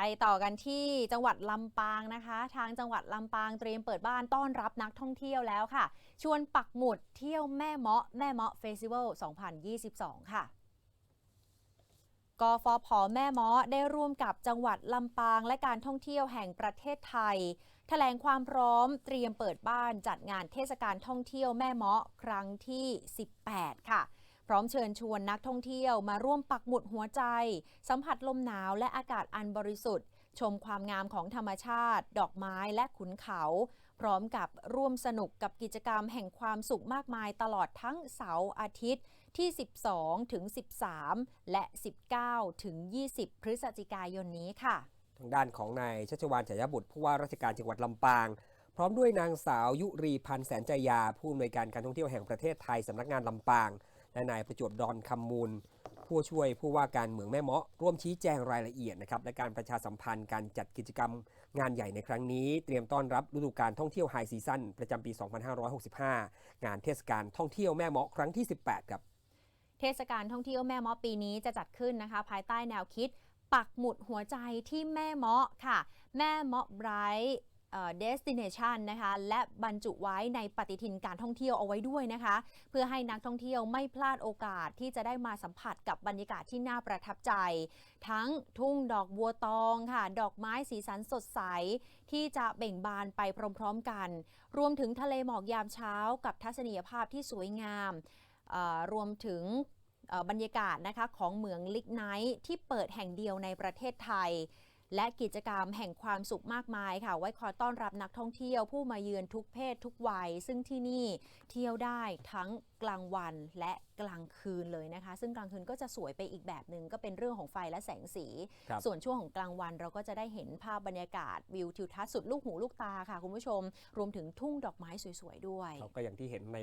ไปต่อกันที่จังหวัดลำปางนะคะ ทางจังหวัดลำปางเตรียมเปิดบ้านต้อนรับนักท่องเที่ยวแล้วค่ะ ชวนปักหมุดเที่ยวแม่เมาะแม่เมาะเฟสติวัล 2022 ค่ะกฟผแม่เมาะได้ร่วมกับจังหวัดลำปางและการท่องเที่ยวแห่งประเทศไทยแถลงความพร้อมเตรียมเปิดบ้านจัดงานเทศกาลท่องเที่ยวแม่เมาะครั้งที่ 18 ค่ะ พร้อมเชิญชวนนักท่องเที่ยวมาร่วมปักหมุดหัวใจ สัมผัสลมหนาวและอากาศอันบริสุทธิ์ ชมความงามของธรรมชาติ ดอกไม้และขุนเขา พร้อมกับร่วมสนุกกับกิจกรรมแห่งความสุขมากมายตลอดทั้งเสาร์อาทิตย์ที่ 12 ถึง 13 และ 19 ถึง 20 พฤศจิกายนนี้ค่ะ ทางด้านของนายชัชวานฉายบุตรผู้ว่าราชการจังหวัดลำปางพร้อมด้วยนางสาวยุรีพันธ์แสนใจยา ผู้อำนวยการการท่องเที่ยวแห่งประเทศไทยสำนักงานลำปาง และนายประจวบดอนคำมูล ผู้ช่วยผู้ว่าการเมืองแม่เมาะร่วมชี้แจงรายละเอียดนะครับและการประชาสัมพันธ์การจัดกิจกรรมงานใหญ่ในครั้งนี้ เตรียมต้อนรับฤดูการท่องเที่ยวไฮซีซั่นประจำปี 2565 งานเทศกาลท่องเที่ยวแม่เมาะครั้งที่ 18ครับเทศกาลท่องเที่ยวแม่เมาะปีนี้จะจัดขึ้นนะคะ ภายใต้แนวคิดปักหมุดหัวใจที่แม่เมาะค่ะ แม่เมาะไบรท์ เดสติเนชันนะคะและบรรจุไว้ในปฏิทินการท่องเที่ยวเอาไว้ด้วยนะคะ เพื่อให้นักท่องเที่ยวไม่พลาดโอกาสที่จะได้มาสัมผัสกับบรรยากาศที่น่าประทับใจ ทั้งทุ่งดอกบัวตองค่ะ ดอกไม้สีสันสดใส ที่จะเบ่งบานไปพร้อมๆกัน รวมถึงทะเลหมอกยามเช้ากับทัศนียภาพที่สวยงาม รวมถึงบรรยากาศนะคะของเหมืองลิกไนท์ที่เปิดแห่งเดียวในประเทศไทย และกิจกรรมแห่งความสุขมากมายค่ะ ไว้คอยต้อนรับนักท่องเที่ยวผู้มาเยือนทุกเพศทุกวัย ซึ่งที่นี่เที่ยวได้ทั้งกลางวันและกลางคืนเลยนะคะ ซึ่งกลางคืนก็จะสวยไปอีกแบบหนึ่งก็เป็นเรื่องของไฟและแสงสีครับส่วนช่วงของกลางวันเราก็จะได้เห็นภาพบรรยากาศวิวทิวทัศน์สุดลูกหูลูกตาค่ะคุณผู้ชม รวมถึงทุ่งดอกไม้สวยๆด้วยเขาก็อย่างที่เห็นใน